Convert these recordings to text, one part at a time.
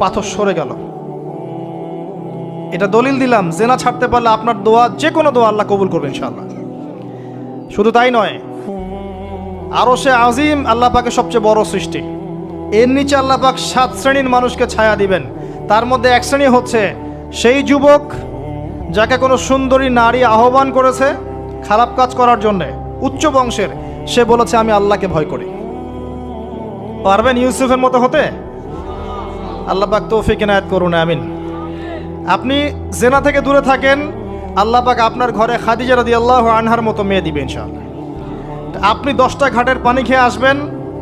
পাথর সরে গেল। এটা দলিল দিলাম, জেনা ছাড়তে পারলে আপনার দোয়া, যে কোনো দোয়া আল্লাহ কবুল করবেন ইনশাআল্লাহ। শুধু তাই নয় আরও সে আজিম আল্লাহ পাকের সবচেয়ে বড় সৃষ্টি। এর নিচে আল্লাহ পাক সাত শ্রেণির মানুষকে ছায়া দিবেন। তার মধ্যে এক শ্রেণি হচ্ছে সেই যুবক যাকে কোনো সুন্দরী নারী আহ্বান করেছে খারাপ কাজ করার জন্য। উচ্চ বংশের, সে বলেছে, আমি আল্লাহকে ভয় করি। পারবেন ইউসুফের মতো হতে? আল্লাহ পাক তৌফিক এনায়ত করুন, আমিন। আপনি জেনা থেকে দূরে থাকেন আল্লাহ পাক আপনার ঘরে খাদিজা রাদি আল্লাহ আনহার মতো মেয়ে দিবে, ইনশাআল্লাহ। আপনি দশটা ঘাটের পানি খেয়ে আসবেন,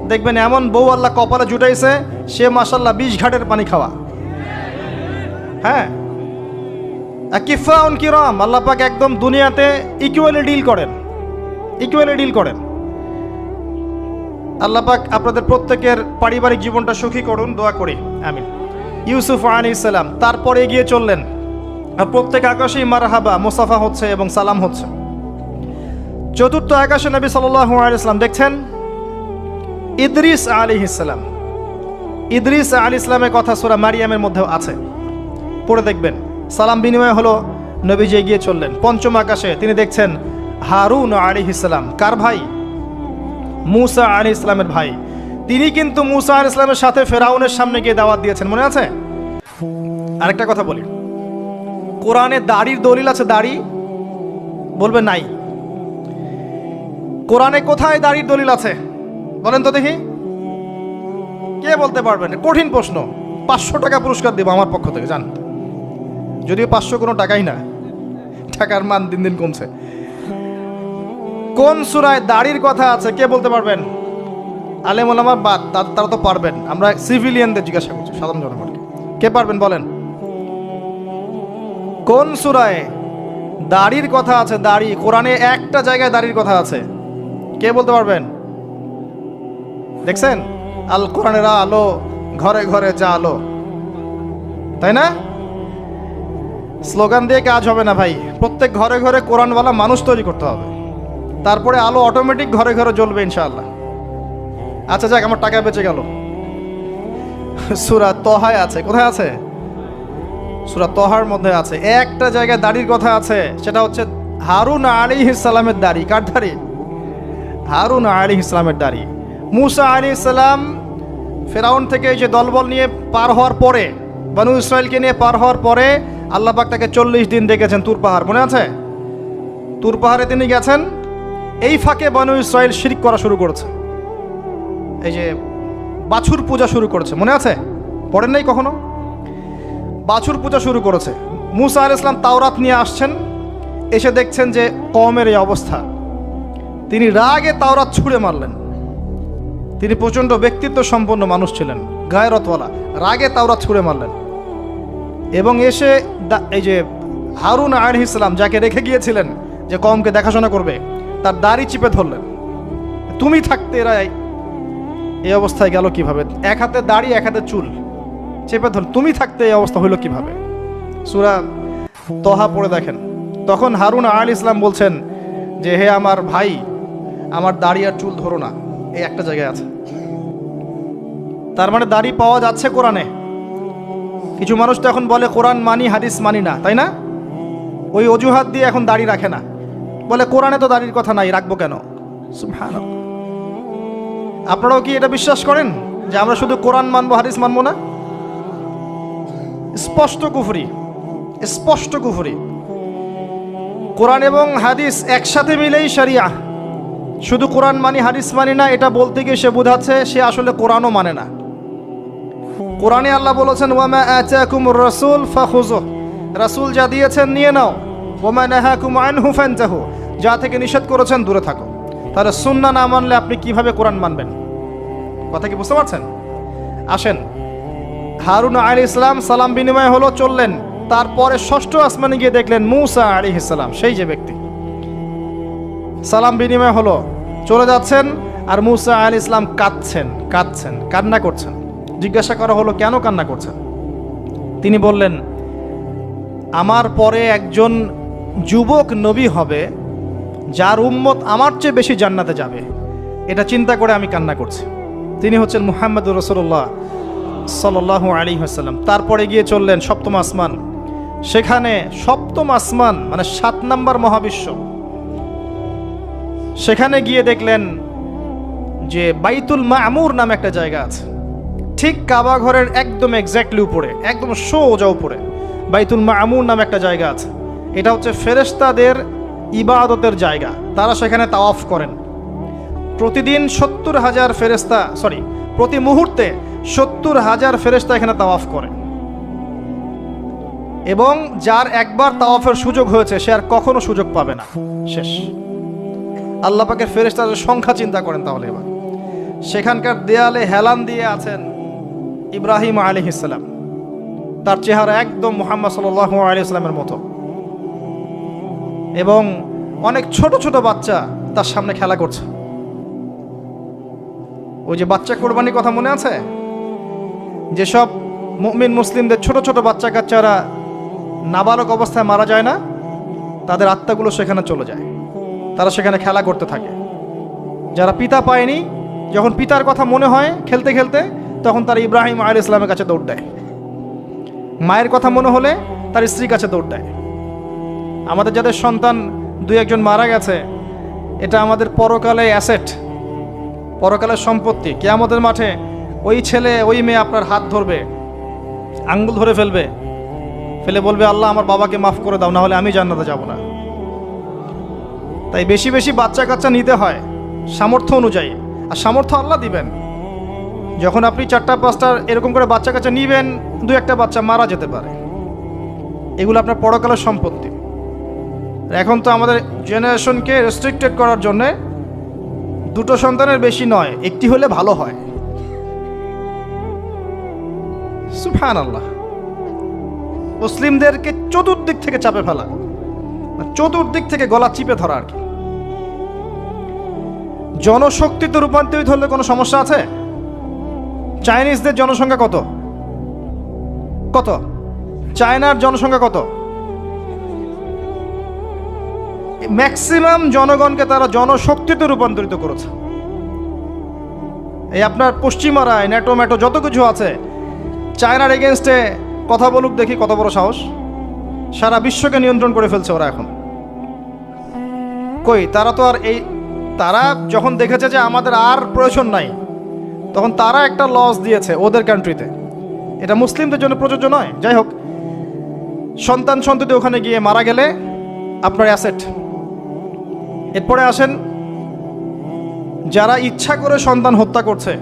দেখবেন এমন বউ আল্লাহ কপালে জুটাইছে, সে মাসাল্লাহ বিশ ঘাটের পানি খাওয়া। হ্যাঁ? কিফাউন কিরম আল্লাহ পাক একদম দুনিয়াতে ইকুয়ালি ডিল করেন। ইকুয়ালি ডিল করেন। আল্লাহ পাক আপনাদের প্রত্যেকের পারিবারিক জীবনটা সুখী করুন, দোয়া করি। আমিন। ইউসুফ আলী ইসলাম তারপরে এগিয়ে চললেন। প্রত্যেক আকাশেই মারহাবা, মোসাফা হচ্ছে এবং সালাম হচ্ছে। চতুর্থ আকাশে নবী সাল্লাহ আলাইসলাম দেখছেন, ইদ্রিস আলী ইসলাম ইদ্রিস আলী ইসলামের কথা সুরা মারিয়ামের মধ্যেও আছে। পড়ে দেখবেন, সালাম বিনিময় হলো নবীজি এগিয়ে চললেন। পঞ্চম আকাশে তিনি দেখছেন, হারুন আলী ইসলাম কার ভাই? মুসা আলী ইসলামের ভাই। তিনি কিন্তু মুসা আলী ইসলামের সাথে ফেরাউনের সামনে গিয়ে দাওয়াত দিয়েছেন। মনে আছে? আরেকটা কথা বলি। কোরআনে দাড়ির দলিল আছে, দাড়ি? বলবে নাই। কোরআনে কোথায় দাড়ির দলিল আছে? বলেন তো দেখি। কে বলতে পারবেন? কঠিন প্রশ্ন। পাঁচশো টাকা পুরস্কার দেবো আমার পক্ষ থেকে, জান। যদিও পাঁচশো কোনো টাকাই না। টাকার মান দিন দিন কমছে। কোন সুরায় দাড়ির কথা আছে? কে বলতে পারবেন? আলেম ওলামা বাদ তারা তো পারবেন। আমরা সিভিলিয়ানদের জিজ্ঞাসা করছি, সাধারণ জনগণকে। কে পারবেন বলেন? কোন সুরায় দাড়ির কথা আছে? দাড়ি, কোরআনে একটা জায়গায় দাড়ির কথা আছে। কে বলতে পারবেন? দেখছেন? আল কোরআনের আলো ঘরে ঘরে যা আলো। তাই না? স্লোগান দিয়ে কাজ হবে না ভাই। প্রত্যেক ঘরে ঘরে কোরআনওয়ালা মানুষ তৈরি করতে হবে। তারপরে আলো অটোমেটিক ঘরে ঘরে জ্বলবে ইনশাআল্লাহ। আচ্ছা যাক, আমার টাকা বেঁচে গেল। সুরা তহায় আছে, কোথায় আছে? সুরা তহার মধ্যে আছে। একটা জায়গায় দাড়ির কথা আছে, সেটা হচ্ছে হারুন আলী ইসলামের দাড়ি। কার দাড়ি? হারুন আলী ইসলামের দাড়ি। মুসা আলী ইসলাম ফেরাউন থেকে যে দলবল নিয়ে পার হওয়ার পরে, বানু ইসরায়েলকে নিয়ে পার হওয়ার পরে আল্লাহ পাক তাকে চল্লিশ দিন দেখেছেন তুর পাহাড়। মনে আছে? তুর পাহাড়ে তিনি গেছেন এই ফাঁকে বানু ইসরায়েল শিরিক করা শুরু করেছে। এই যে বাছুর পূজা শুরু করেছে। মনে আছে? পড়েন নাই কখনো? বাছুর পূজা শুরু করেছে। মুসা আল ইসলাম তাওরাত নিয়ে আসছেন। এসে দেখছেন যে কমের এই অবস্থা। তিনি রাগে তাওরাত ছুঁড়ে মারলেন। তিনি প্রচণ্ড ব্যক্তিত্ব সম্পন্ন মানুষ ছিলেন, গায়রতওয়ালা। রাগে তাওরাত ছুঁড়ে মারলেন। এবং এসে এই যে হারুন আলী ইসলাম যাকে রেখে গিয়েছিলেন যে কমকে দেখাশোনা করবে তার দাড়ি চিপে ধরলেন। তুমি থাকতে এরা এই- অবস্থায় গেল কীভাবে? এক হাতে দাড়ি, এক হাতে চুল। চেপে ধর তুমি থাকতে এই অবস্থা হইল কীভাবে? সুরা তহা পড়ে দেখেন। তখন হারুন আল ইসলাম বলছেন যে, হে আমার ভাই, আমার দাড়ি আর চুল ধরো না, এই একটা জায়গায় আছে। তার মানে দাড়ি পাওয়া যাচ্ছে কোরআনে। কিছু মানুষ তো এখন বলে, কোরআন মানি, হাদিস মানি না, তাই না? ওই অজুহাত দিয়ে এখন দাড়ি রাখে না। বলে কোরআনে তো দাড়ির কথা নাই, রাখব কেন? আপনারাও কি এটা বিশ্বাস করেন যে আমরা শুধু কোরআন মানবো, হাদিস মানবো না? স্পষ্ট কুফরি স্পষ্ট কুফরি। কোরআন এবং হাদিস একসাথে মিলেই শরিয়া। শুধু কোরআন মানি, হাদিস মানি না, এটা বলতে গিয়ে সে বোঝাচ্ছে, সে আসলে কোরআনও মানে না। কোরআনে আল্লাহ বলেছেন ওয়ামা আতাকুম রাসূল রাসূল যা দিয়েছেন, নিয়ে নাও। ওয়ামা নাহাকুম আনহু ফানতাহু। যা থেকে নিষেধ করেছেন, দূরে থাকো। তাহলে সুন্না না মানলে আপনি কীভাবে কোরআন মানবেন? কথা কি বুঝতে পারছেন? আসেন। হারুন আলী ইসলাম সালাম বিনিময় হলো চললেন। তারপরে ষষ্ঠ আসমানে গিয়ে দেখলেন মুসা আলী ইসলাম সেই যে ব্যক্তি। সালাম বিনিময় হলো, চলে যাচ্ছেন আর মুসা আলী ইসলাম কাঁদছেন কাঁদছেন, কান্না করছেন। জিজ্ঞাসা করা হলো, কেন কান্না করছেন? তিনি বললেন, আমার পরে একজন যুবক নবী হবে, যার উম্মত আমার চেয়ে বেশি জান্নাতে যাবে। এটা চিন্তা করে আমি কান্না করছি। তিনি হচ্ছেন মুহাম্মদুর রসুল্লাহ সাল্লাল্লাহু আলী হাসাল্লাম তারপরে গিয়ে চললেন সপ্তম আসমান। সেখানে সপ্তম আসমান মানে সাত নাম্বার মহাবিশ্ব। সেখানে গিয়ে দেখলেন যে বাইতুল মামুর নামে একটা জায়গা আছে। ঠিক কাবা ঘরের একদম এক্স্যাক্টলি উপরে, একদম সোজা উপরে, বাইতুল মামুর নামে একটা জায়গা আছে। এটা হচ্ছে ফেরেশতাদের ইবাদতের জায়গা। তারা সেখানে তাওয়াফ করেন। প্রতিদিন সত্তর হাজার ফেরেস্তা সরি প্রতি মুহূর্তে সত্তর হাজার ফেরেস্তা এখানে তাওয়াফ করে এবং যার একবার তাওয়াফের সুযোগ হয়েছে, সে আর কখনো সুযোগ পাবে না। শেষ। আল্লাহ পাকের ফেরেস্তাদের সংখ্যা চিন্তা করেন তাহলে এবার। সেখানকার দেয়ালে হেলান দিয়ে আছেন ইব্রাহিম আলী ইসলাম তার চেহারা একদম মোহাম্মদ সাল আলী ইসলামের মতো। এবং অনেক ছোট ছোট বাচ্চা তার সামনে খেলা করছে। ওই যে বাচ্চা কোরবানির কথা মনে আছে? যেসব মুমিন মুসলিমদের ছোট ছোট বাচ্চা কাচ্চারা নাবালক অবস্থায় মারা যায় না, তাদের আত্মাগুলো সেখানে চলে যায়। তারা সেখানে খেলা করতে থাকে। যারা পিতা পায়নি, যখন পিতার কথা মনে হয় খেলতে খেলতে, তখন তারা ইব্রাহিম আল ইসলামের কাছে দৌড় দেয়। মায়ের কথা মনে হলে তার স্ত্রীর কাছে দৌড় দেয়। আমাদের যাদের সন্তান দুই একজন মারা গেছে, এটা আমাদের পরকালে অ্যাসেট পরকালের সম্পত্তি। কেয়ামতের মাঠে ওই ছেলে, ওই মেয়ে আপনার হাত ধরবে, আঙ্গুল ধরে ফেলবে, ফেলে বলবে, আল্লাহ, আমার বাবাকে মাফ করে দাও না হলে আমি জান্নাতে যাব না। তাই বেশি বেশি বাচ্চা কাচ্চা নিতে হয়, সামর্থ্য অনুযায়ী। আর সামর্থ্য আল্লাহ দিবেন। যখন আপনি চারটা, পাঁচটা এরকম করে বাচ্চা কাচ্চা নিবেন দু একটা বাচ্চা মারা যেতে পারে। এগুলো আপনার পরকালের সম্পত্তি। এখন তো আমাদের জেনারেশনকে রেস্ট্রিক্টেড করার জন্যে দুটো সন্তানের বেশি নয়, একটি হলে ভালো হয়। সুফান আল্লাহ মুসলিমদেরকে চতুর্দিক থেকে চাপে ফেলা, চতুর্দিক থেকে গলা চিপে ধরা আর কি। জনশক্তিতে রূপান্তরিত হলে কোনো সমস্যা আছে? চাইনিজদের জনসংখ্যা কত? কত? চায়নার জনসংখ্যা কত? ম্যাক্সিমাম জনগণকে তারা জনশক্তিতে রূপান্তরিত করেছে। এই আপনার পশ্চিমারায় ন্যাটো ম্যাটো যত কিছু আছে চায়নার এগেনস্টে কথা বলুক দেখি কত বড় সাহস। সারা বিশ্বকে নিয়ন্ত্রণ করে ফেলছে ওরা এখন। কই, তারা তো আর এই তারা যখন দেখেছে যে আমাদের আর প্রয়োজন নাই, তখন তারা একটা লস দিয়েছে ওদের কান্ট্রিতে এটা মুসলিমদের জন্য প্রযোজ্য নয়। যাই হোক, সন্তান সন্ততি ওখানে গিয়ে মারা গেলে আপনার অ্যাসেট এরপরে আসেন, যারা ইচ্ছা করে সন্তান হত্যা করছে,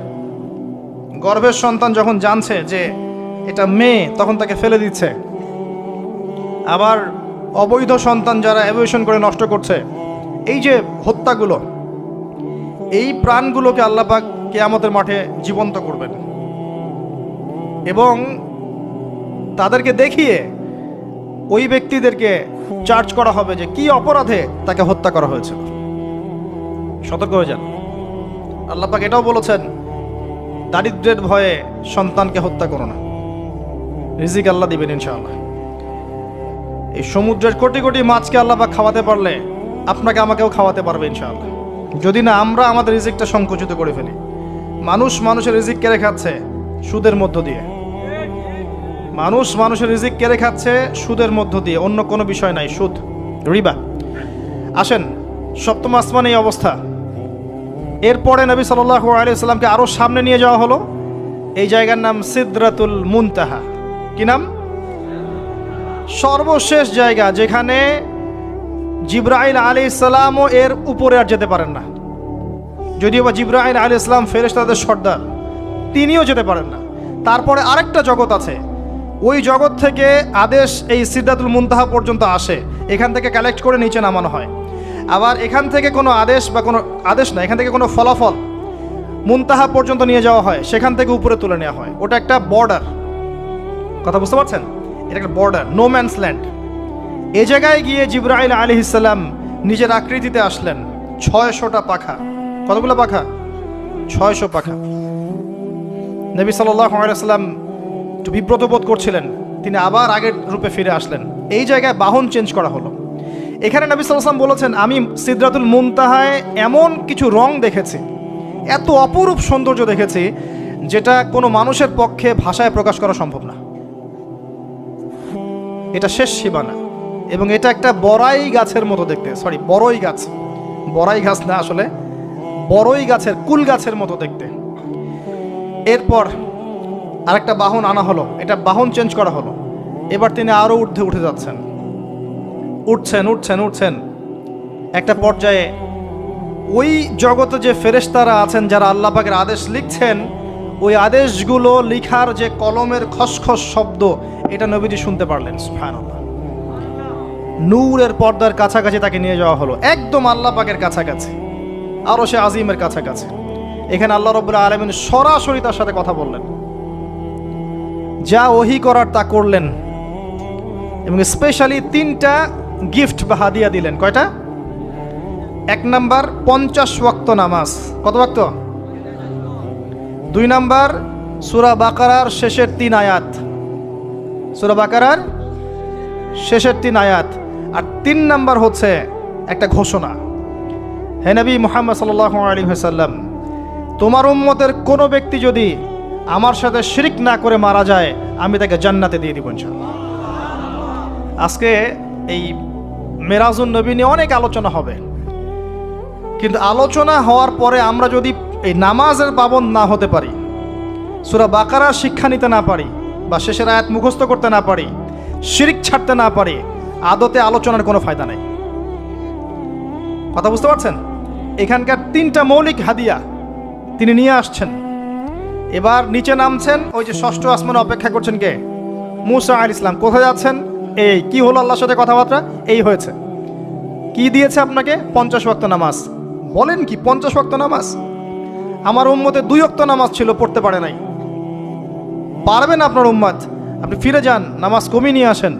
গর্ভের সন্তান যখন জানছে যে এটা মেয়ে, তখন তাকে ফেলে দিচ্ছে। আবার অবৈধ সন্তান যারা অ্যাভিয়েশন করে নষ্ট করছে, এই যে হত্যাগুলো, এই প্রাণগুলোকে আল্লাপাক কেয়ামতের মাঠে জীবন্ত করবেন। এবং তাদেরকে দেখিয়ে ওই ব্যক্তিদেরকে চার্জ করা হবে যে কি অপরাধে তাকে হত্যা করা হয়েছিল সতর্ক হয়ে যান। আল্লাপাক এটাও বলেছেন, দারিদ্রের ভয়ে সন্তানকে হত্যা করো না। রিজিক আল্লাহ দিবেন ইনশাআল্লাহ। এই সমুদ্রের কোটি কোটি মাছকে আল্লাপাক খাওয়াতে পারলে আপনাকে আমাকেও খাওয়াতে পারবে ইনশাআল্লাহ। যদি না, আমরা আমাদের রিজিকটা সংকুচিত করে ফেলি। মানুষ মানুষের রিজিক কেড়ে খাচ্ছে সুদের মধ্য দিয়ে। মানুষ মানুষের রিজিক কেড়ে খাচ্ছে সুদের মধ্য দিয়ে। অন্য কোনো বিষয় নাই, সুদ। রিবা। আসেন, সপ্তম আসমান এই অবস্থা। এরপরে নবী সাল্লাহ আলিয়াল্লামকে আরও সামনে নিয়ে যাওয়া হলো। এই জায়গার নাম সিদ্রাতুল মুনতাহা। কি নাম? সর্বশেষ জায়গা যেখানে জিব্রাইল আলী ইসলামও এর উপরে আর যেতে পারেন না। যদিও বা জিব্রাইল আলী ইসলাম ফেরেশতাদের সর্দার, তিনিও যেতে পারেন না। তারপরে আরেকটা জগৎ আছে ওই জগৎ থেকে আদেশ এই সিদ্ধাতুল মুনতাহা পর্যন্ত আসে। এখান থেকে কালেক্ট করে নিচে নামানো হয়। আবার এখান থেকে কোনো আদেশ বা কোনো আদেশ না, এখান থেকে কোনো ফলাফল মুনতাহা পর্যন্ত নিয়ে যাওয়া হয়, সেখান থেকে উপরে তুলে নেওয়া হয়। ওটা একটা বর্ডার কথা বুঝতে পারছেন? এটা একটা বর্ডার নো ম্যানস ল্যান্ড এ জায়গায় গিয়ে জিব্রাইল আলী ইসলাম নিজের আকৃতিতে আসলেন। ছয়শোটা পাখা। কতগুলো পাখা? ছয়শো পাখা। নবী সাল্লাম একটু বিব্রত বোধ করছিলেন। তিনি আবার আগের রূপে ফিরে আসলেন। এই জায়গায় বাহন চেঞ্জ করা হলো। এখানে নবী সাল্লাম বলেছেন, আমি সিদ্রাতুল মুনতাহায় এমন কিছু রং দেখেছি, এত অপরূপ সৌন্দর্য দেখেছি, যেটা কোনো মানুষের পক্ষে ভাষায় প্রকাশ করা সম্ভব না। এটা শেষ সীমানা। এবং এটা একটা বড়াই গাছের মতো দেখতে। সরি বড়ই গাছ। বড়াই গাছ না আসলে, বড়ই গাছের, কুল গাছের মতো দেখতে। এরপর আরেকটা বাহন আনা হলো। এটা বাহন চেঞ্জ করা হলো। এবার তিনি আরও ঊর্ধ্বে উঠে যাচ্ছেন। উঠছেন উঠছেন উঠছেন। একটা পর্যায়ে ওই জগতে যে ফেরেশতারা আছেন, যারা আল্লাহ পাকের আদেশ লিখছেন, ওই আদেশগুলো লিখার যে কলমের খসখস শব্দ, এটা নবীজি শুনতে পারলেন, সুবহানাল্লাহ। নূরের পর্দার কাছাকাছি তাকে নিয়ে যাওয়া হলো। একদম আল্লাহ পাকের কাছাকাছি। আরও সে আজিমের কাছাকাছি। এখানে আল্লাহ রব্বুল আলমিন সরাসরি তার সাথে কথা বললেন। যা ওহি করার তা করলেন। এবং স্পেশালি তিনটা গিফট বা হাদিয়া দিলেন। কয়টা? এক নাম্বার পঞ্চাশ ওয়াক্ত নামাজ। কত ওয়াক্ত? দুই নাম্বার সুরা বাকারার শেষের তিন আয়াত। সুরা বাকারার শেষের তিন আয়াত। আর তিন নাম্বার হচ্ছে একটা ঘোষণা। হে নবী মোহাম্মদ সাল্লাহ আলী সাল্লাম তোমার উম্মতের কোনো ব্যক্তি যদি আমার সাথে শিরিক না করে মারা যায়, আমি তাকে জান্নাতে দিয়ে দিব আজকে এই মেরাজুন নবী নিয়ে অনেক আলোচনা হবে। কিন্তু আলোচনা হওয়ার পরে আমরা যদি এই নামাজের পাবন না হতে পারি, সুরা বাকারার শিক্ষা নিতে না পারি, বা শেষের আয়াত মুখস্থ করতে না পারি, শিরিক ছাড়তে না পারি, আদতে আলোচনার কোনো ফায়দা নেই। কথা বুঝতে পারছেন? এখানকার তিনটা মৌলিক হাদিয়া তিনি নিয়ে আসছেন। এবার নিচে নামছেন ওই যে ষষ্ঠ আসমানে অপেক্ষা করছেন কে? মুসা আল ইসলাম কোথায় যাচ্ছেন? এই, কি হলো আল্লাহর সাথে কথাবার্তা? এই হয়েছে। কি দিয়েছে আপনাকে? পঞ্চাশ ওয়াক্ত নামাজ। বলেন কি, পঞ্চাশ ওয়াক্ত নামাজ? আমার উম্মতে দুই অক্ত নামাজ ছিল, পড়তে পারে নাই। পারবেন আপনার উম্মাদ আপনি ফিরে যান, নামাজ কমিয়ে নিয়ে আসেন।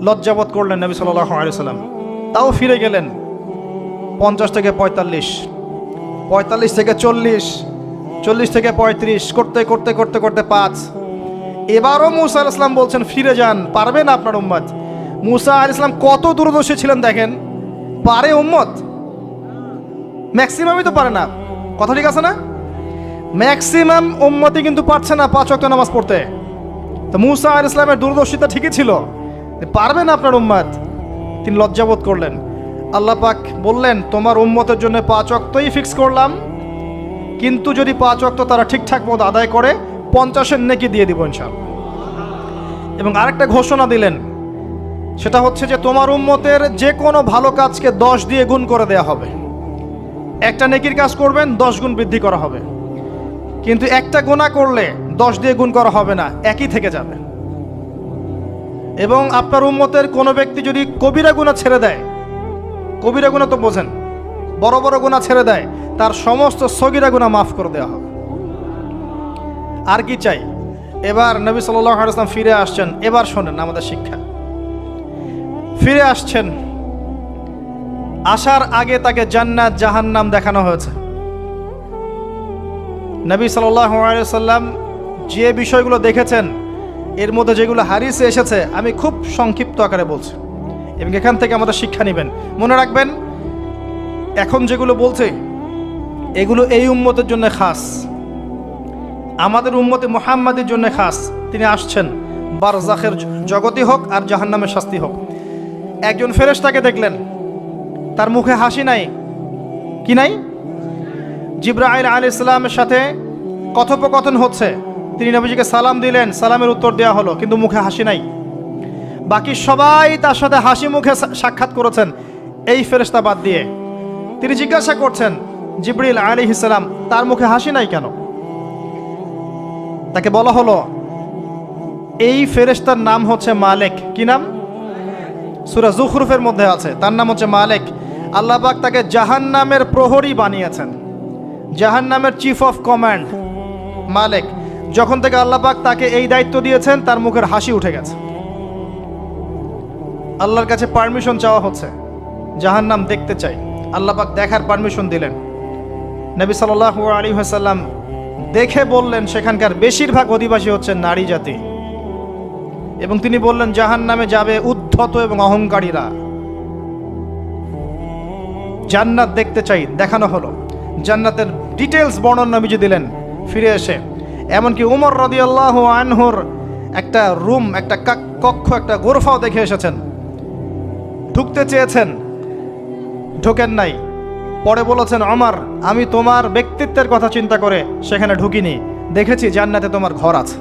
লজ্জাবোধ করলেন নবী আলিয়াল্লাম তাও ফিরে গেলেন। পঞ্চাশ থেকে পঁয়তাল্লিশ। পঁয়তাল্লিশ থেকে চল্লিশ। চল্লিশ থেকে পঁয়ত্রিশ, করতে করতে করতে করতে পাঁচ। এবারও মুসা আল ইসলাম বলছেন, ফিরে যান, পারবেন আপনার উম্মত। মুসা আল ইসলাম কত দূরদর্শী ছিলেন দেখেন? পারে উম্মত? ম্যাক্সিমামই তো পারে না। কথা ঠিক আছে না? ম্যাক্সিমাম উম্মতি কিন্তু পারছে না পাঁচ অক্ট নামাজ পড়তে। তো মুসা আল ইসলামের দূরদর্শিতা ঠিকই ছিল। পারবেন আপনার উম্মাদ তিনি লজ্জাবোধ করলেন। আল্লাহ পাক বললেন, তোমার উম্মতের জন্য পাঁচ অক্তই ফিক্স করলাম। কিন্তু যদি পাঁচ অক্ত তারা ঠিকঠাক মতো আদায় করে, পঞ্চাশের নেকি দিয়ে দিব ইনশাল এবং আরেকটা ঘোষণা দিলেন, সেটা হচ্ছে যে তোমার উম্মতের যে কোনো ভালো কাজকে দশ দিয়ে গুণ করে দেয়া হবে। একটা নেকির কাজ করবেন, দশ গুণ বৃদ্ধি করা হবে। কিন্তু একটা গুণা করলে দশ দিয়ে গুণ করা হবে না, একই থেকে যাবে। এবং আপনার উম্মতের কোনো ব্যক্তি যদি কবিরা গুণা ছেড়ে দেয়, কবিরা গুণা তো বোঝেন। বড় বড় গুণা ছেড়ে দেয়, তার সমস্ত সগিরা গুণা মাফ করে দেওয়া হবে। আর কি চাই? এবার নবী সাল্লাহ আলাইসলাম ফিরে আসছেন। এবার শোনেন আমাদের শিক্ষা। ফিরে আসছেন। আসার আগে তাকে জান্নাত, জাহান্নাম দেখানো হয়েছে। নবী আলাইসাল্লাম যে বিষয়গুলো দেখেছেন, এর মধ্যে যেগুলো হারিসে এসেছে, আমি খুব সংক্ষিপ্ত আকারে বলছি। এবং এখান থেকে আমাদের শিক্ষা নেবেন। মনে রাখবেন এখন যেগুলো বলছে, এগুলো এই উম্মতের জন্য খাস। আমাদের উম্মতে মোহাম্মদের জন্য খাস। তিনি আসছেন বারজাখের জগতি হোক আর জাহান্নামের শাস্তি হোক। একজন ফেরেশতাকে দেখলেন, তার মুখে হাসি নাই। কি নাই? জিব্রাইল আলী ইসলামের সাথে কথোপকথন হচ্ছে। তিনি নবীজিকে সালাম দিলেন, সালামের উত্তর দেওয়া হলো, কিন্তু মুখে হাসি নাই। বাকি সবাই তার সাথে হাসি মুখে সাক্ষাৎ করেছেন, এই ফেরেশতা বাদ দিয়ে। তিনি জিজ্ঞাসা করছেন, জিব্রিল আলী ইসলাম তার মুখে হাসি নাই কেন? তাকে বলা হলো, এই ফেরেস্তার নাম হচ্ছে মালেক। কি নাম? সুরা জুখরুফের মধ্যে আছে। তার নাম হচ্ছে মালেক। আল্লাহ পাক তাকে জাহান্নামের প্রহরী বানিয়েছেন। জাহান্নামের চিফ অফ কমান্ড মালেক। যখন থেকে আল্লাহ পাক তাকে এই দায়িত্ব দিয়েছেন, তার মুখের হাসি উঠে গেছে। আল্লাহর কাছে পারমিশন চাওয়া হচ্ছে, জাহান্নাম দেখতে চাই। আল্লাহ পাক দেখার পারমিশন দিলেন। নবী সাল্লাল্লাহু আলী হাসাল্লাম দেখে বললেন, সেখানকার বেশিরভাগ অধিবাসী হচ্ছে নারী জাতি। এবং তিনি বললেন জাহান নামে যাবে উদ্ধত এবং অহংকারীরা। জান্নাত দেখতে চাই, দেখানো হলো। জান্নাতের ডিটেলস বর্ণনা নবীজি দিলেন, ফিরে এসে। এমনকি উমর রদিয়াল্লাহ আনহুর একটা রুম একটা কাক- কক্ষ, একটা গোরফাও দেখে এসেছেন। ঢুকতে চেয়েছেন। ঢোকেন নাই। পরে বলেছেন, অমর, আমি তোমার ব্যক্তিত্বের কথা চিন্তা করে সেখানে ঢুকিনি। দেখেছি জান্নাতে তোমার ঘর আছে।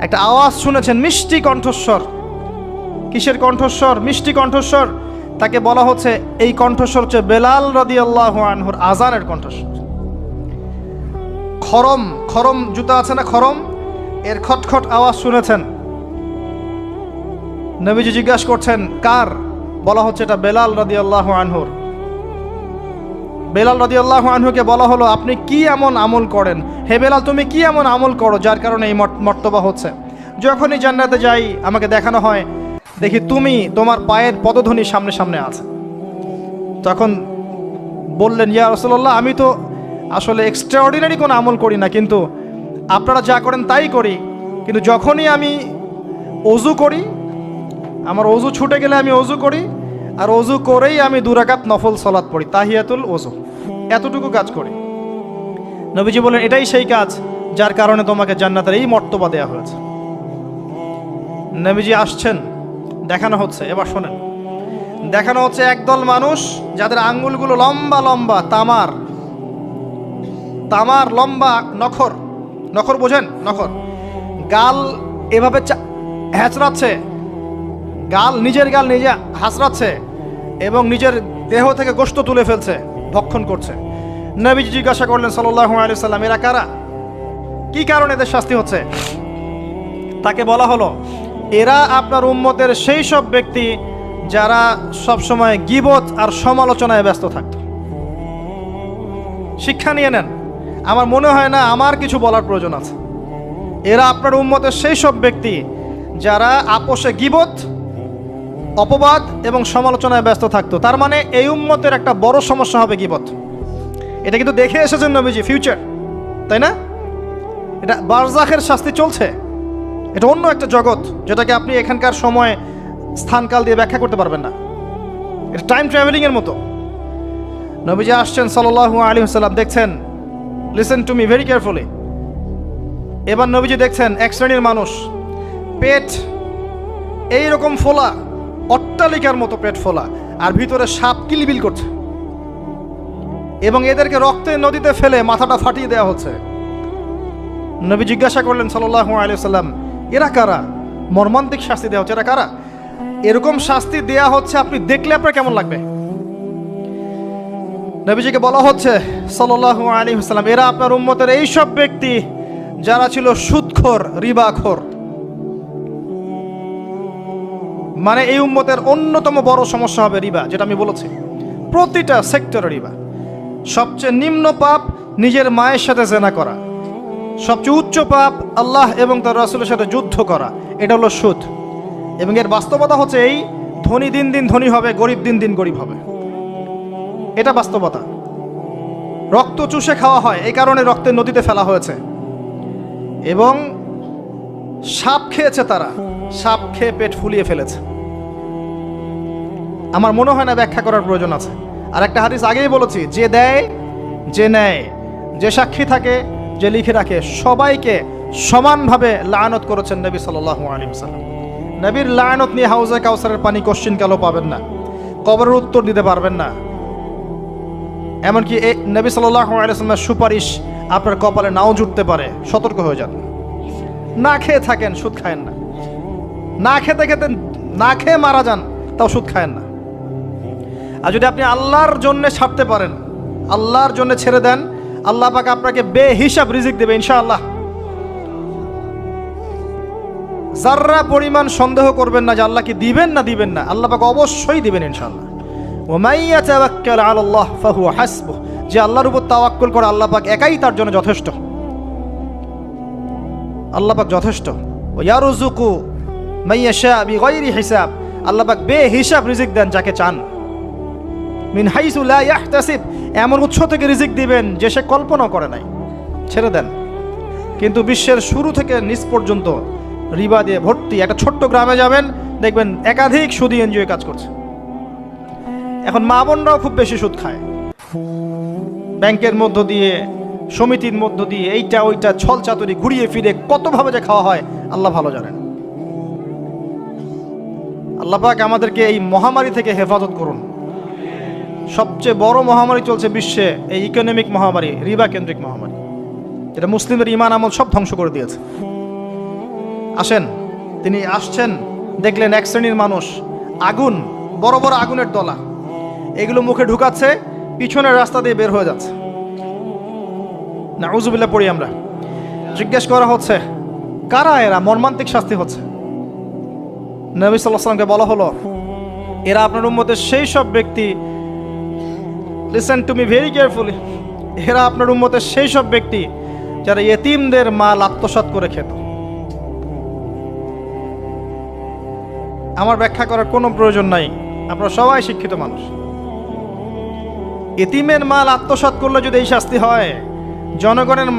একটা আওয়াজ শুনেছেন, মিষ্টি কণ্ঠস্বর। কিসের কণ্ঠস্বর? মিষ্টি কণ্ঠস্বর, তাকে বলা হচ্ছে এই কণ্ঠস্বর হচ্ছে বেলাল রদি আল্লাহ আনহুর আজানের কণ্ঠস্বর। খরম খরম জুতা আছে না খরম? এর খটখট আওয়াজ শুনেছেন। নবীজি জিজ্ঞাসা করছেন, কার? বলা হচ্ছে এটা বেলাল রদি আল্লাহ আনহুর। বেলাল রদি আল্লাহ আনহুকে বলা হলো, আপনি কি এমন আমল করেন? হে বেলাল, তুমি কি এমন আমল করো যার কারণে এই মর্ত- মর্তবা হচ্ছে? যখনই জান্নাতে যাই, আমাকে দেখানো হয়, দেখি তুমি তোমার পায়ের পদধ্বনি সামনে সামনে আছে। তখন বললেন, ইয়া রসল্লাহ আমি তো আসলে এক্সট্রাঅর্ডিনারি কোনো আমল করি না, কিন্তু আপনারা যা করেন তাই করি। কিন্তু যখনই আমি অজু করি আমার অজু ছুটে গেলে আমি অজু করি, আর অজু করেই আমি দুরাকাত নফল সলাৎ পড়ি, তাহিয়াতুল অজু এতটুকু কাজ করি। নবীজি বলেন এটাই সেই কাজ যার কারণে তোমাকে জান্নাতের এই মর্তবা দেওয়া হয়েছে। নবীজি আসছেন, দেখানো হচ্ছে, এবার শোনেন। দেখানো হচ্ছে একদল মানুষ যাদের আঙ্গুলগুলো লম্বা লম্বা, তামার। তামার লম্বা নখর। নখর বোঝেন? নখর। গাল এভাবে হ্যাচড়াচ্ছে গাল, নিজের গাল নিজে হাসরাচ্ছে এবং নিজের দেহ থেকে গোস্ত তুলে ফেলছে, ভক্ষণ করছে। নবীজি জিজ্ঞাসা করলেন সাল্লাহ আলি সাল্লাম এরা কারা? কি কারণে এদের শাস্তি হচ্ছে? তাকে বলা হলো, এরা আপনার উম্মতের সেই সব ব্যক্তি যারা সবসময় গিবত আর সমালোচনায় ব্যস্ত থাকত। শিক্ষা নিয়ে নেন। আমার মনে হয় না আমার কিছু বলার প্রয়োজন আছে। এরা আপনার উম্মতের সেই সব ব্যক্তি যারা আপোষে গিবত অপবাদ এবং সমালোচনায় ব্যস্ত থাকতো। তার মানে এই উম্মতের একটা বড় সমস্যা হবে গিবত। এটা কিন্তু দেখে এসেছেন নবীজি ফিউচার তাই না? এটা বারজাখের শাস্তি চলছে। এটা অন্য একটা জগৎ, যেটাকে আপনি এখানকার সময় স্থানকাল দিয়ে ব্যাখ্যা করতে পারবেন না। এটা টাইম ট্রাভেলিংয়ের মতো। নবীজি আসছেন সাল্লাহ আলী সাল্লাম দেখছেন listen to me very carefully এবার নবীজি দেখছেন, এক শ্রেণির মানুষ, পেট এই রকম ফোলা অট্টালিকার মতো পেট ফোলা, আর ভিতরে সাপ কিলবিল করছে। এবং এদেরকে রক্তের নদীতে ফেলে মাথাটা ফাটিয়ে দেওয়া হচ্ছে। নবী জিজ্ঞাসা করলেন সাল্লাহ আলিয়াল্লাম এরা কারা? মর্মান্তিক শাস্তি দেওয়া হচ্ছে, এরা কারা? এরকম শাস্তি দেয়া হচ্ছে, আপনি দেখলে আপনার কেমন লাগবে? নবীজিকে বলা হচ্ছে সাল্লাহ আলী সাল্লাম এরা আপনার উম্মতের এইসব ব্যক্তি যারা ছিল সুদখোর, রিবাখোর। মানে এই উম্মতের অন্যতম বড় সমস্যা হবে রিবা, যেটা আমি বলেছি। প্রতিটা সেক্টরে রিবা। সবচেয়ে নিম্ন পাপ নিজের মায়ের সাথে জেনা করা। সবচেয়ে উচ্চ পাপ আল্লাহ এবং তার রাসুলের সাথে যুদ্ধ করা। এটা হলো সুদ। এবং এর বাস্তবতা হচ্ছে এই, ধনী দিন দিন ধনী হবে, গরিব দিন দিন গরিব হবে। এটা বাস্তবতা। রক্ত চুষে খাওয়া হয়, এই কারণে রক্তের নদীতে ফেলা হয়েছে। এবং সাপ খেয়েছে তারা। সাপ খেয়ে পেট ফুলিয়ে ফেলেছে। আমার মনে হয় না ব্যাখ্যা করার প্রয়োজন আছে। আর একটা হাদিস আগেই বলেছি, যে দেয়, যে নেয়। যে সাক্ষী থাকে, যে লিখে রাখে, সবাইকে সমানভাবে লায়নত করেছেন নবী সাল্লাহ আলিম সাল্লাম নবীর লায়নত নিয়ে হাউজে কাউসারের পানি কোশ্চিন কালো পাবেন না, কবরের উত্তর দিতে পারবেন না। এমনকি এই নবী সাল্লাহ আলিয়াল্লামের সুপারিশ আপনার কপালে নাও জুটতে পারে, সতর্ক হয়ে যান। না খেয়ে থাকেন, সুদ খায়েন না। না খেতে খেতে না খেয়ে মারা যান, তাও সুদ খায়েন না। আর যদি আপনি আল্লাহর জন্য ছাড়তে পারেন, আল্লাহর জন্য ছেড়ে দেন, আল্লাহ পাক আপনাকে বে হিসাব রিজিক দেবে, ইনশাআল্লাহ। যার্রা পরিমাণ সন্দেহ করবেন না যে আল্লাহ কি দিবেন না দিবেন না, আল্লাহ পাক অবশ্যই দিবেন, ইনশাআল্লাহ। ওমাইয়া তাওয়াক্কাল আলা আল্লাহ ফাহুয়া হাসবুহ, যে আল্লাহর উপর তাওয়াক্কুল করে আল্লাহ পাক একাই তার জন্য যথেষ্ট। আল্লাহ পাক যথেষ্ট। ও ইয়ারুজুকু হিসাব বে হিসাব রিজিক দেন যাকে চান। মিন হাইসু লা ইয়াহতাসিব, এমন উৎস থেকে রিজিক দিবেন যে সে কল্পনা করে নাই। ছেড়ে দেন। কিন্তু বিশ্বের শুরু থেকে নিচ পর্যন্ত রিবা দিয়ে ভর্তি একটা ছোট্ট গ্রামে যাবেন, দেখবেন একাধিক সুদি এনজিও কাজ করছে। এখন মা বোনরাও খুব বেশি সুদ খায়। ব্যাংকের মধ্য দিয়ে, সমিতির মধ্য দিয়ে, এইটা ওইটা ছল চাতুরি ঘুরিয়ে ফিরে কতভাবে যে খাওয়া হয়, আল্লাহ ভালো জানেন। আল্লাহ পাক আমাদেরকে এই মহামারী থেকে হেফাজত করুন। সবচেয়ে বড় মহামারী চলছে বিশ্বে এই ইকোনমিক মহামারী রিবা কেন্দ্রিক মহামারী। যেটা মুসলিমের ইমান আমল সব ধ্বংস করে দিয়েছে। আসেন, তিনি আসছেন, দেখলেন এক শ্রেণির মানুষ, আগুন, বড় বড় আগুনের দলা এগুলো মুখে ঢুকাচ্ছে, পিছনের রাস্তা দিয়ে বের হয়ে যাচ্ছে। না উজুবিল্লা পড়ি আমরা। জিজ্ঞেস করা হচ্ছে, কারা এরা? মর্মান্তিক শাস্তি হচ্ছে। নবী সাল্লাহ সাল্লামকে বলা হলো, এরা আপনার উম্মতের সেই সব ব্যক্তি। Listen to me very carefully এরা আপনার উম্মতের সেই সব ব্যক্তি যারা ইয়েতিমদের মাল আত্মসাৎ করে খেত। আমার ব্যাখ্যা করার কোনো প্রয়োজন নাই। আপনারা সবাই শিক্ষিত মানুষ। এতিমের মাল আত্মসাৎ করলে যদি এই শাস্তি হয়, জনগণের